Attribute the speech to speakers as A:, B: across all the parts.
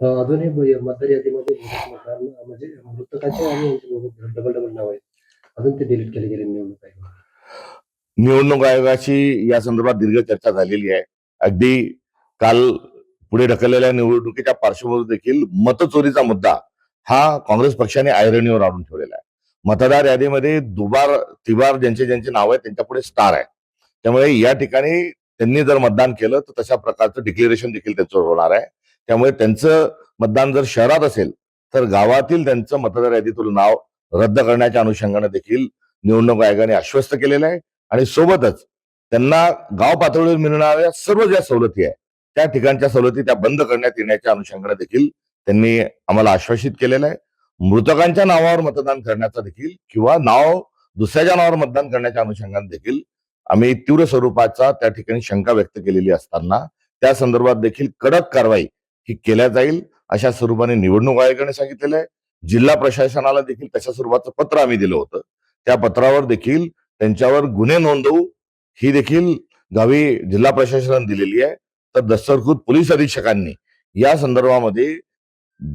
A: अजूनही मतदार यादीमध्ये मतदार म्हणजे मृतकाचे आणि डबल डबल नाव आहेत अजून ते डिलीट केले गेले निवडणूक आयोगाने.
B: निवडणूक आयोगाशी या संदर्भात दीर्घ चर्चा झालेली आहे. अगदी काल पुढे ढकललेल्या निवडणुकीच्या पार्श्वभूमीवर देखील मतचोरीचा मुद्दा हा काँग्रेस पक्षाने आयरणीवर आणून ठेवलेला आहे. मतदार यादीमध्ये दुबार तिबार ज्यांचे ज्यांचे नाव आहे त्यांच्या पुढे स्टार आहे. त्यामुळे या ठिकाणी त्यांनी जर मतदान केलं तर तशा प्रकारचं डिक्लेरेशन देखील त्यांचं होणार आहे. त्यामुळे त्यांचं मतदान जर शहरात असेल तर गावातील त्यांचं मतदार यादीतून नाव रद्द करण्याच्या अनुषंगाने देखील निवडणूक आयोगाने आश्वस्त केलेलं आहे. आणि सोबतच त्यांना गाव पातळीवर मिळणाऱ्या सर्व ज्या सवलती आहे त्या ठिकाणच्या सवलती त्या बंद करण्यात येण्याच्या अनुषंगाने देखील त्यांनी आम्हाला आश्वासित केलेलं आहे. मृतकांच्या नावावर मतदान करण्याचा देखील किंवा नाव दुसऱ्याच्या नावावर मतदान करण्याच्या अनुषंगाने देखील आम्ही तीव्र स्वरूपाचा त्या ठिकाणी शंका व्यक्त केलेली असताना त्या संदर्भात देखील कडक कारवाई ही केल्या जाईल अशा स्वरूपाने निवडणूक आयोगाने सांगितलेलं आहे. जिल्हा प्रशासनाला देखील तशा स्वरूपाचं पत्र आम्ही दिलं होतं. त्या पत्रावर देखील त्यांच्यावर गुन्हे नोंदवू ही देखील गावी जिल्हा प्रशासनाने दिलेली आहे. तर दस्तरखुद पोलीस अधीक्षकांनी या संदर्भामध्ये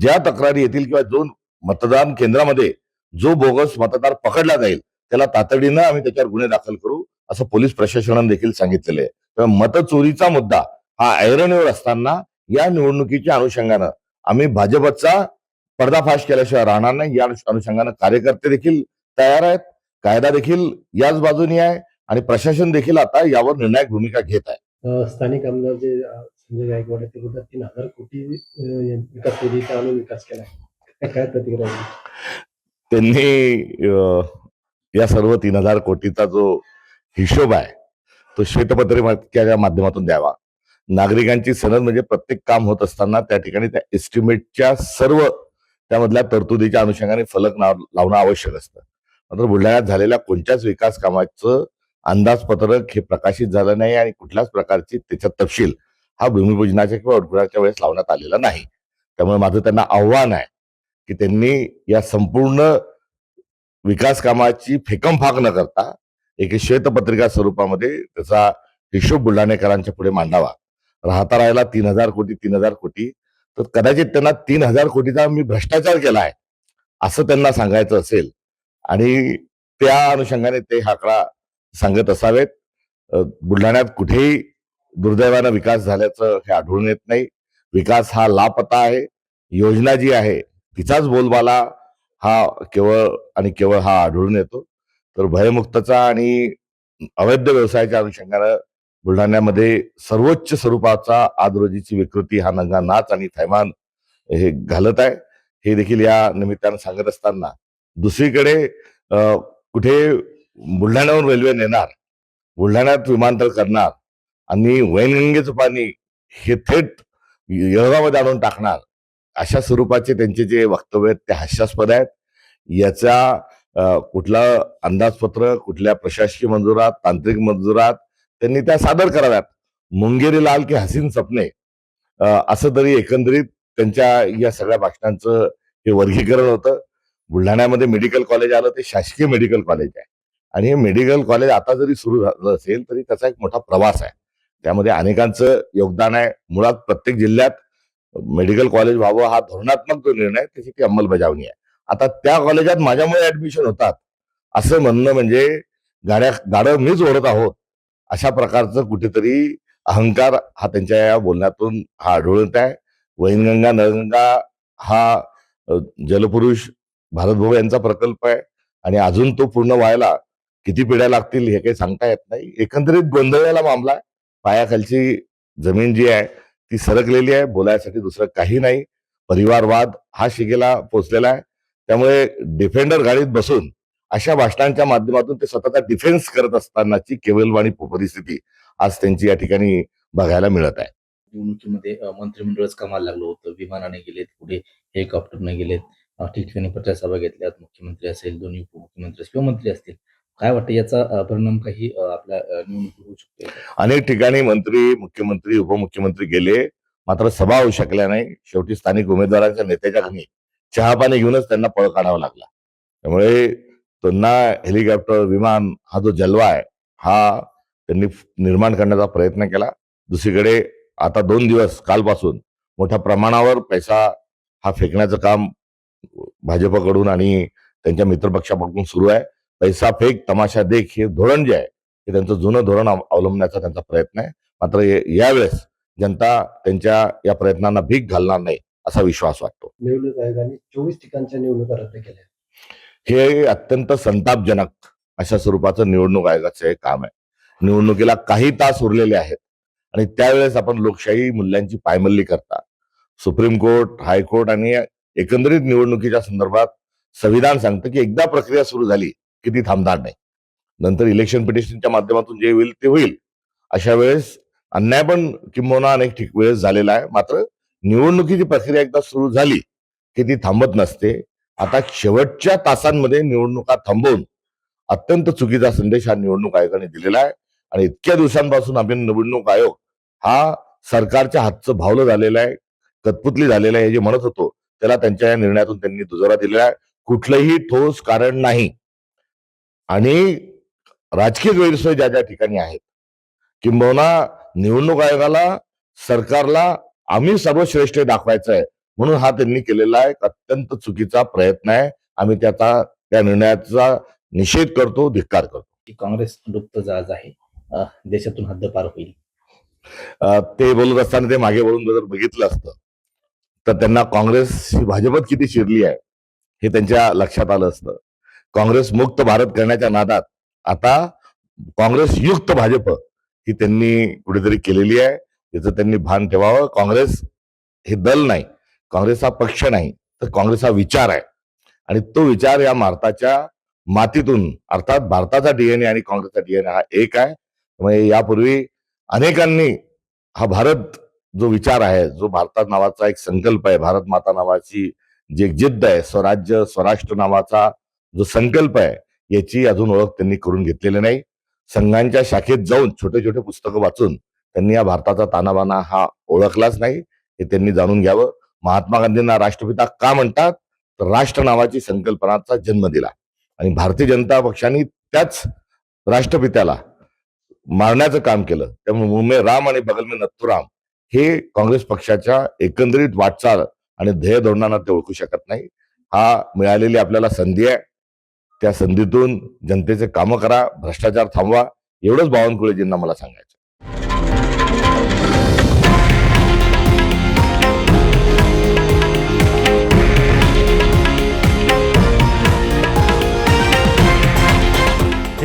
B: ज्या तक्रारी येतील किंवा जो मतदान केंद्रामध्ये जो बोगस मतदार पकडला जाईल त्याला तातडीनं आम्ही त्याच्यावर गुन्हे दाखल करू असं पोलीस प्रशासनाने देखील सांगितलेलं आहे. मतचोरीचा मुद्दा हा ऐरणीवर असताना या निवडणुकीच्या अनुषंगानं. आम्ही भाजपचा पर्दाफाश केल्याशिवाय राहणार नाही. या अनुषंगानं कार्यकर्ते देखील तयार आहेत. कायदा देखील याच बाजूनी आहे आणि प्रशासन देखील आता यावर निर्णायक भूमिका घेत आहे.
A: स्थानिक आमदार जे संजय गायकवाड ते बोलतात तीन हजार कोटी विकास निधीचा आणून विकास केला काय प्रतिक्रिया?
B: त्यांनी या सर्व तीन हजार कोटीचा जो हिशोब आहे तो श्वेतपत्रिकेच्या माध्यमातून द्यावा. नागरिकांची सनद म्हणजे प्रत्येक काम होत असताना त्या ठिकाणी त्या एस्टिमेटच्या सर्व त्यामधल्या तरतुदीच्या अनुषंगाने फलक नाव लावणं आवश्यक असतं. मात्र बुलढाण्यात झालेल्या कोणत्याच विकास कामाचं अंदाजपत्रक हे प्रकाशित झालं नाही आणि कुठल्याच प्रकारची त्याचा तपशील हा भूमिपूजनाच्या किंवा उद्घाटनाच्या वेळेस लावण्यात आलेला नाही. त्यामुळे माझं त्यांना आव्हान आहे की त्यांनी या संपूर्ण विकास कामाची फेकमफाक न करता एक श्वेतपत्रिका स्वरूपामध्ये त्याचा हिशोब बुलढाणेकरांच्या पुढे मांडावा. राहता राहिला तीन हजार कोटी तीन हजार कोटी. तर कदाचित त्यांना तीन हजार कोटीचा मी भ्रष्टाचार केला आहे असं त्यांना सांगायचं असेल. आणि त्या अनुषंगाने ते हा आकडा सांगत असावेत. बुलढाण्यात कुठेही दुर्दैवानं विकास झाल्याचं हे आढळून येत नाही. विकास हा लापता आहे. योजना जी आहे तिचाच बोलबाला हा केवळ आणि केवळ हा आढळून येतो. तर भयमुक्तचा आणि अवैध व्यवसायाच्या अनुषंगानं बुलढाण्यामध्ये सर्वोच्च स्वरूपाचा आज रोजीची विकृती हा नंगा नाच आणि थैमान हे घालत आहे. हे देखील या निमित्तानं सांगत असताना दुसरीकडे कुठे बुलढाण्यावरून रेल्वे नेणार बुलढाण्यात विमानतळ करणार आणि वैनगंगेचं पाणी हे थेट येळगावमध्ये आणून टाकणार अशा स्वरूपाचे त्यांचे जे वक्तव्य आहेत ते हास्यास्पद आहेत. याचा कुठला अंदाजपत्र कुठल्या प्रशासकीय मंजुरात तांत्रिक मंजुरात त्यांनी त्या सादर कराव्यात. मुंगेरी लाल की हसीन सपने असं तरी एकंदरीत त्यांच्या या सगळ्या भाषणांचं हे वर्गीकरण होतं. बुलढाण्यामध्ये मेडिकल कॉलेज आलं ते शासकीय मेडिकल कॉलेज आहे. आणि हे मेडिकल कॉलेज आता जरी सुरू झालं असेल तरी त्याचा एक मोठा प्रवास आहे. त्यामध्ये अनेकांचं योगदान आहे. मुळात प्रत्येक जिल्ह्यात मेडिकल कॉलेज व्हावं हा धोरणात्मक जो निर्णय त्याची ती अंमलबजावणी आहे. आता त्या कॉलेजात माझ्यामुळे ऍडमिशन होतात. असं म्हणणं म्हणजे गाड्या गाडं मीच ओढत आहोत. अशा प्रकारचं कुठेतरी अहंकार हा त्यांच्या या बोलण्यातून हा आढळून येत आहे. वैनगंगा नळगंगा हा जलपुरुष भारतभाऊ यांचा प्रकल्प आहे. आणि अजून तो पूर्ण व्हायला किती पिढ्या लागतील हे काही सांगता येत नाही. एकंदरीत गोंधळलेला मामला आहे. पायाखालची जमीन जी आहे ती सरकलेली आहे. बोलायसाठी दुसरं काही नाही. परिवारवाद हा शिगेला पोचलेला आहे. त्यामुळे डिफेंडर गाडीत बसून अशा भाषणांच्या माध्यमातून ते स्वतःचा डिफेन्स करत असतानाची केवलवाणी परिस्थिती आज त्यांची या ठिकाणी बघायला मिळत आहे.
C: निवडणुकीमध्ये मंत्रिमंडळच कामाला लागलं होतं. विमानाने गेलेत पुढे हेलिकॉप्टरने गेलेत. ठिकठिकाणी प्रचारसभा घेतल्यात. मुख्यमंत्री असेल दोन्ही उपमुख्यमंत्री किंवा मंत्री असतील. काय वाटतं याचा परिणाम काही आपल्या अ, निवडणुकीवर होऊ शकतो?
B: अनेक ठिकाणी मंत्री मुख्यमंत्री उपमुख्यमंत्री गेले. मात्र सभा होऊ शकल्या नाही. शेवटी स्थानिक उमेदवारांच्या नेत्याच्या घरी चहापाणी घेऊनच त्यांना पळ काढावा लागला. त्यामुळे त्यांना हेलिकॉप्टर विमान हा जो जलवा आहे हा त्यांनी निर्माण करण्याचा प्रयत्न केला. दुसरीकडे आता दोन दिवस कालपासून मोठ्या प्रमाणावर पैसा हा फेकण्याचं काम भाजपकडून आणि त्यांच्या मित्रपक्षाकडून सुरू आहे. पैसा फेक तमाशा देख हे धोरण जे आहे हे त्यांचं जुनं धोरण अवलंबण्याचा त्यांचा प्रयत्न आहे. मात्र यावेळेस जनता त्यांच्या या प्रयत्नांना भीक घालणार नाही असा विश्वास वाटतो.
A: निवडणूक आयोगाने चोवीस ठिकाणच्या निवडणुका रद्द केल्या
B: हे अत्यंत संतापजनक अशा स्वरूपाचं निवडणूक आयोगाचं हे काम आहे. निवडणुकीला काही तास उरलेले आहेत आणि त्यावेळेस आपण लोकशाही मूल्यांची पायमल्ली करता. सुप्रीम कोर्ट हायकोर्ट आणि एकंदरीत निवडणुकीच्या संदर्भात संविधान सांगतं की एकदा प्रक्रिया सुरू झाली की ती थांबणार नाही. नंतर इलेक्शन पिटिशनच्या माध्यमातून जे होईल ते होईल. अशा वेळेस अन्याय पण किंबहुना अनेक ठिक वेळेस झालेला आहे. मात्र निवडणुकीची प्रक्रिया एकदा सुरू झाली की ती थांबत नसते. आता शेवटच्या तासांमध्ये निवडणुका थांबवून अत्यंत चुकीचा संदेश हा निवडणूक आयोगाने दिलेला आहे. आणि इतक्या दिवसांपासून आम्ही निवडणूक आयोग हा सरकारच्या हातचं भावलं झालेलं आहे कतपुतली झालेलं आहे हे जे म्हणत होतो त्याला त्यांच्या या निर्णयातून त्यांनी दुजोरा दिलेला आहे. कुठलंही ठोस कारण नाही. आणि राजकीय गैरसोय ज्या ज्या ठिकाणी आहेत किंबहुना निवडणूक आयोगाला सरकारला आम्ही सर्वश्रेष्ठ दाखवायचं आहे. म्हणून हा त्यांनी केलेला एक अत्यंत चुकीचा प्रयत्न आहे. आम्ही त्याचा त्या निर्णयाचा निषेध करतो धिक्कार करतो.
C: की काँग्रेस लुप्त जहाज आहे. देशातून हद्दपार होईल.
B: ते बोलत असताना ते मागे वळून जर बघितलं असतं तर त्यांना काँग्रेस ही भाजपत किती शिरली आहे हे त्यांच्या लक्षात आलं असतं. काँग्रेस मुक्त भारत करण्याच्या नादात आता काँग्रेस युक्त भाजप ही त्यांनी कुठेतरी केलेली आहे. याचं त्यांनी भान ठेवावं. काँग्रेस हे दल नाही. काँग्रेस हा पक्ष नाही तर काँग्रेस हा विचार आहे. आणि तो विचार या भारताच्या मातीतून अर्थात भारताचा डीएनए आणि काँग्रेसचा डीएनए हा एक आहे. त्यामुळे यापूर्वी अनेकांनी हा भारत जो विचार आहे जो भारतात नावाचा एक संकल्प आहे भारत माता नावाची जी एक जिद्द आहे स्वराज्य स्वराष्ट्र नावाचा जो संकल्प आहे याची अजून ओळख त्यांनी करून घेतलेली नाही. संघांच्या शाखेत जाऊन छोटे छोटे पुस्तकं वाचून त्यांनी या भारताचा तानाबाना हा ओळखलाच नाही हे त्यांनी जाणून घ्यावं. महात्मा गांधींना राष्ट्रपिता का म्हणतात? तर राष्ट्र नावाची संकल्पनाचा जन्म दिला. आणि भारतीय जनता पक्षाने त्याच राष्ट्रपित्याला मारण्याचं काम केलं. त्यामुळे मुंबई राम आणि बगल में नथुराम हे काँग्रेस पक्षाच्या एकंदरीत वाटचाल आणि ध्येय धोरणांना ते ओळखू शकत नाही. हा मिळालेली आपल्याला संधी आहे. त्या संधीतून जनतेचे कामं करा भ्रष्टाचार थांबवा. एवढंच बावनकुळेजींना मला सांगायचं